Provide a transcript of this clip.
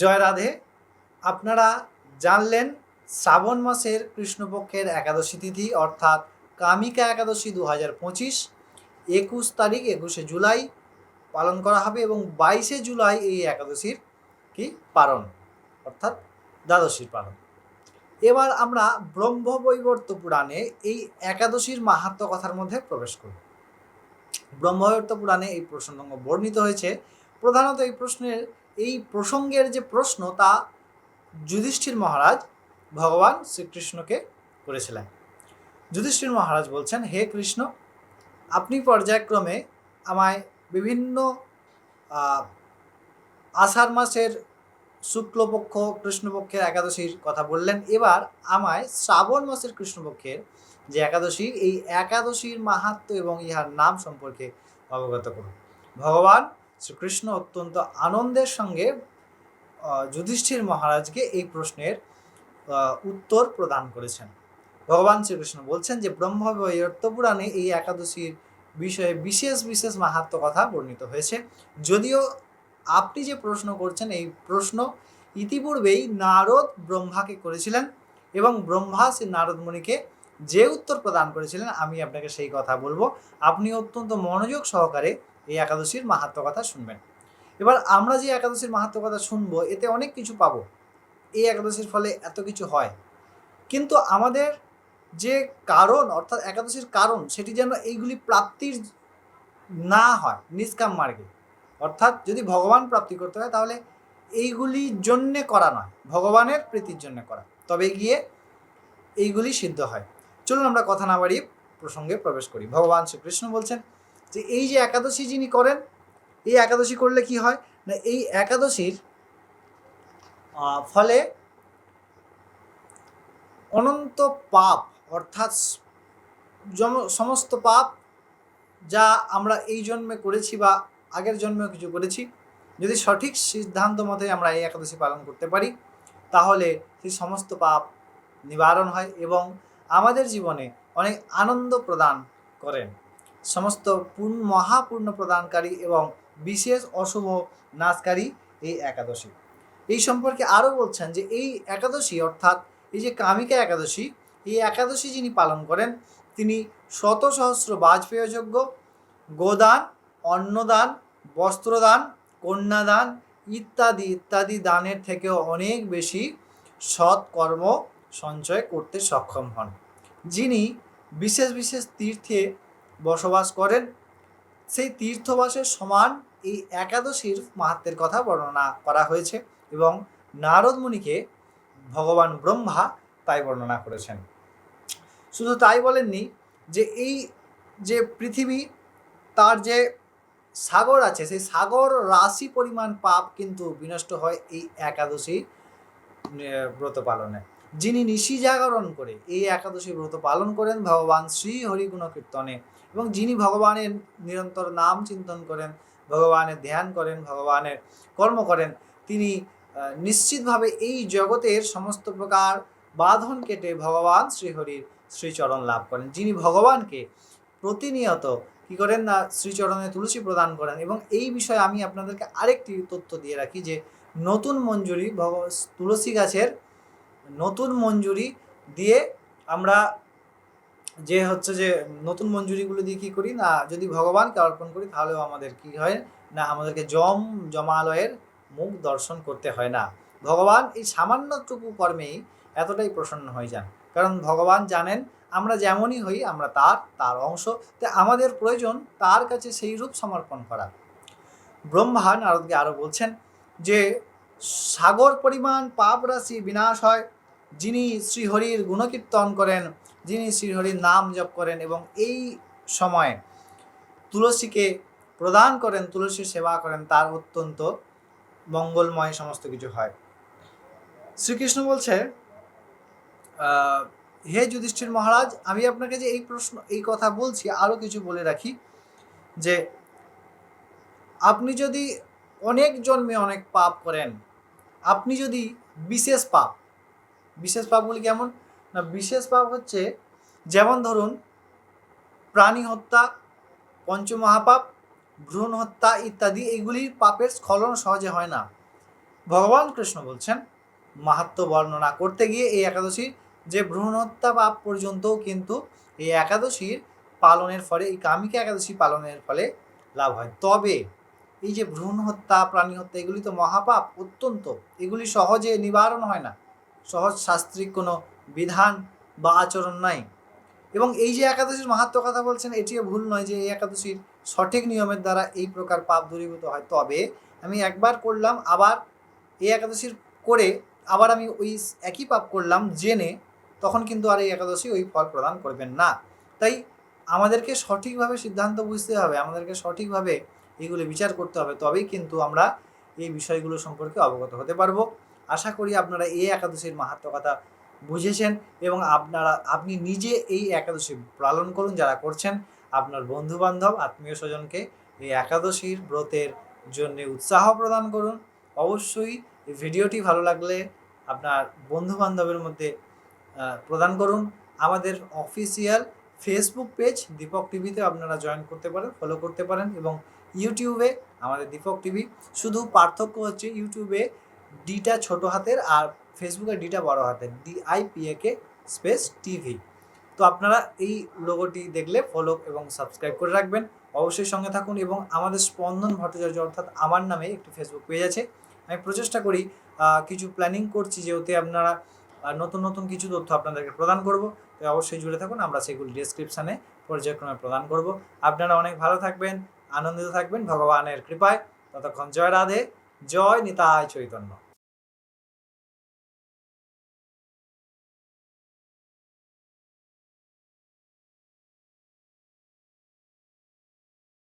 জয় রাধে। আপনারা জানলেন শ্রাবণ মাসের কৃষ্ণপক্ষের একাদশী তিথি, অর্থাৎ কামিকা একাদশী দু হাজার পঁচিশ। একুশ তারিখ, একুশে জুলাই পালন করা হবে এবং বাইশে জুলাই এই একাদশীর কি পালন, অর্থাৎ দ্বাদশীর পালন। এবার আমরা ব্রহ্মবৈবর্ত পুরাণে এই একাদশীর মাহাত্ম কথার মধ্যে প্রবেশ করব ব্রহ্মবৈবর্ত পুরাণে এই প্রসঙ্গ বর্ণিত হয়েছে। প্রধানত এই প্রশ্নের এই প্রসঙ্গের যে প্রশ্ন তা যুধিষ্ঠির মহারাজ ভগবান শ্রীকৃষ্ণকে করেছিলেন। যুধিষ্ঠির মহারাজ বলছেন, হে কৃষ্ণ, আপনি পর্যায়ক্রমে আমায় বিভিন্ন আষাঢ় মাসের শুক্লপক্ষ, কৃষ্ণপক্ষের একাদশীর কথা বললেন। এবার আমায় শ্রাবণ মাসের কৃষ্ণপক্ষের যে একাদশী, এই একাদশীর মাহাত্ম এবং ইহার নাম সম্পর্কে অবগত করুন। ভগবান শ্রীকৃষ্ণ অত্যন্ত আনন্দের সঙ্গে যুধিষ্ঠির মহারাজকে এই প্রশ্নের উত্তর প্রদান করেছেন। ভগবান শ্রীকৃষ্ণ বলছেন যে ব্রহ্মবৈবর্ত পুরাণে এই একাদশীর বিষয়ে বিশেষ বিশেষ মাহাত্ম কথা বর্ণিত হয়েছে। যদিও আপনি যে প্রশ্ন করছেন, এই প্রশ্ন ইতিপূর্বেই নারদ ব্রহ্মাকে করেছিলেন এবং ব্রহ্মা সে নারদ মুনিকে যে উত্তর প্রদান করেছিলেন, আমি আপনাকে সেই কথা বলব। আপনি অত্যন্ত মনোযোগ সহকারে এই একাদশীর মাহাত্ম কথা শুনবেন। এবার আমরা যে একাদশীর মাহাত্ম কথা শুনব, এতে অনেক কিছু পাবো। এই একাদশীর ফলে এত কিছু হয়। কিন্তু আমাদের যে কারণ, অর্থাৎ একাদশীর কারণ, সেটি যেন এইগুলি প্রাপ্তির না হয়, নিষ্কাম মার্গে। অর্থাৎ যদি ভগবান প্রাপ্তি করতে হয়, তাহলে এইগুলির জন্যে করা নয়, ভগবানের প্রীতির জন্য করা। তবে গিয়ে এইগুলি সিদ্ধ হয়। চলুন আমরা কথা না বাড়িয়ে প্রসঙ্গে প্রবেশ করি। ভগবান শ্রীকৃষ্ণ বলছেন যে এই যে একাদশী যিনি করেন, এই একাদশী করলে কি হয়? না, এই একাদশীর ফলে অনন্ত পাপ, অর্থাৎ সমস্ত পাপ যা আমরা এই জন্মে করেছি বা আগের জন্মেও কিছু করেছি, যদি সঠিক সিদ্ধান্ত মতে আমরা এই একাদশী পালন করতে পারি, তাহলে সেই সমস্ত পাপ নিবারণ হয় এবং আমাদের জীবনে অনেক আনন্দ প্রদান করেন। সমস্ত পূর্ণ, মহাপূর্ণ প্রদানকারী এবং বিশেষ অশুভ নাশকারী এই একাদশী। এই সম্পর্কে আরও বলছেন যে এই একাদশী অর্থাৎ এই যে কামিকা একাদশী, এই একাদশী যিনি পালন করেন, তিনি শত সহস্র বাজপেয়যোগ্য গোদান, অন্নদান, বস্ত্রদান, কন্যাদান ইত্যাদি ইত্যাদি দানের থেকেও অনেক বেশি সৎ কর্ম সঞ্চয় করতে সক্ষম হন। যিনি বিশেষ বিশেষ তীর্থে বসবাস করেন। সেই তীর্থবাসের সমান এই একাদশীর মাহাত্মের কথা বর্ণনা করা হয়েছে এবং নারদ মুনিকে ভগবান ব্রহ্মা তাই বর্ণনা করেছেন। শুধু তাই বলেননি যে এই যে পৃথিবী, তার যে সাগর আছে, সেই সাগর রাশি পরিমাণ পাপ কিন্তু বিনষ্ট হয় এই একাদশী ব্রত পালনে। যিনি নিশি জাগরণ করে এই একাদশী ব্রত পালন করেন, ভগবান শ্রী হরিগুণ কীর্তনে এবং যিনি ভগবানের নিরন্তর নাম চিন্তন করেন, ভগবানের ধ্যান করেন, ভগবানের কর্ম করেন, তিনি নিশ্চিতভাবে এই জগতের সমস্ত প্রকার বাঁধন কেটে ভগবান শ্রীহরির শ্রীচরণ লাভ করেন। যিনি ভগবানকে প্রতিনিয়ত কি করেন না, শ্রীচরণে তুলসী প্রদান করেন এবং এই বিষয়ে আমি আপনাদেরকে আরেকটি তথ্য দিয়ে রাখি যে, নতুন মঞ্জুরি ভগ তুলসী গাছের নতুন মঞ্জুরি দিয়ে আমরা যে হচ্ছে যে নতুন মঞ্জুরিগুলো দিয়ে কী করি? না, যদি ভগবানকে অর্পণ করি, তাহলেও আমাদের কি হয়? না, আমাদেরকে জম জমালয়ের মুখ দর্শন করতে হয় না। ভগবান এই সামান্যটুকু কর্মেই এতটাই প্রসন্ন হয়ে যান। কারণ ভগবান জানেন, আমরা যেমনই হই, আমরা তার তার অংশ। তাই আমাদের প্রয়োজন তার কাছে সেই রূপ সমর্পণ করা। ব্রহ্মা নারদকে আরও বলছেন যে, সাগর পরিমাণ পাপ রাশি বিনাশ হয়। যিনি শ্রীহরির গুণকীর্তন করেন যিনি শ্রীহরির নাম জপ করেন এবং এই সময়ে তুলসীকে প্রদান করেন, তুলসীর সেবা করেন, তার অত্যন্ত মঙ্গলময় সমস্ত কিছু হয়। শ্রীকৃষ্ণ বলছে হে যুধিষ্ঠির মহারাজ, আমি আপনাকে যে এই প্রশ্ন, এই কথা বলছি, আরও কিছু বলে রাখি, যে আপনি যদি অনেক জন্মে অনেক পাপ করেন, আপনি যদি বিশেষ পাপ, বিশেষ পাপগুলি কেমন? না, বিশেষ পাপ হচ্ছে যেমন ধরুন প্রাণী হত্যা, পঞ্চমহাপাপ, ভ্রূণ হত্যা ইত্যাদি এইগুলির পাপের স্খলন সহজে হয় না। ভগবান কৃষ্ণ বলছেন, মাহাত্ম বর্ণনা করতে গিয়ে এই একাদশী যে ভ্রূণ হত্যা পাপ পর্যন্তও কিন্তু এই একাদশীর পালনের ফলে, এই কামিকা একাদশী পালনের ফলে লাভ হয়। তবে এই যে ভ্রূণ হত্যা, প্রাণী হত্যা, এগুলি তো মহাপাপ, অত্যন্ত। এগুলি সহজে নিবারণ হয় না। সহজ শাস্ত্রিক কোনো বিধান বা আচরণ নাই। এবং এই যে একাদশীর মাহাত্ম কথা বলছেন, এটিও ভুল নয় যে এই একাদশীর সঠিক নিয়মের দ্বারা এই প্রকার পাপ দূরীভূত হয়। তবে আমি একবার করলাম, আবার এই একাদশীর করে আবার আমি ওই একই পাপ করলাম জেনে তখন কিন্তু আর এই একাদশী ওই ফল প্রদান করবেন না। তাই আমাদেরকে সঠিকভাবে সিদ্ধান্ত বুঝতে হবে, আমাদেরকে সঠিকভাবে এগুলো বিচার করতে হবে, তবেই কিন্তু আমরা এই বিষয়গুলো সম্পর্কে অবগত হতে পারব। আশা করি আপনারা এই একাদশীর মাহাত্ম কথা বুঝেছেন এবং আপনারা, আপনি নিজে এই একাদশী পালন করুন, যারা করছেন, আপনার বন্ধু বান্ধব আত্মীয় স্বজনকে এই একাদশীর ব্রতের জন্য উৎসাহ প্রদান করুন। অবশ্যই এই ভিডিওটি ভালো লাগলে আপনার বন্ধু বান্ধবের মধ্যে প্রদান করুন। আমাদের অফিসিয়াল ফেসবুক পেজ দীপক টিভিতে আপনারা জয়েন করতে পারেন, ফলো করতে পারেন এবং ইউটিউবে আমাদের দীপক টিভি। শুধু পার্থক্য হচ্ছে ইউটিউবে ডিটা ছোট হাতের আর ফেসবুকে ডিটা বড় হাতের D I P A K space TV তো আপনারা এই লোগোটি দেখলে ফলো এবং সাবস্ক্রাইব করে রাখবেন। অবশ্যই সঙ্গে থাকুন এবং আমাদের স্পন্দন ভট্টাচার্য অর্থাৎ আমার নামে একটি ফেসবুক পেজ আছে। আমি প্রচেষ্টা করি কিছু প্ল্যানিং করছি যে ওতে আপনারা নতুন নতুন কিছু তথ্য আপনাদেরকে প্রদান করব। তো অবশ্যই জুড়ে থাকুন, আমরা সেগুলি ডিসক্রিপশানে পর্যায়ক্রমে প্রদান করব। আপনারা অনেক ভালো থাকবেন, আনন্দিত থাকবেন, ভগবানের কৃপায়। ততক্ষণ জয় রাধে, জয় নিতায় চৈতন্য।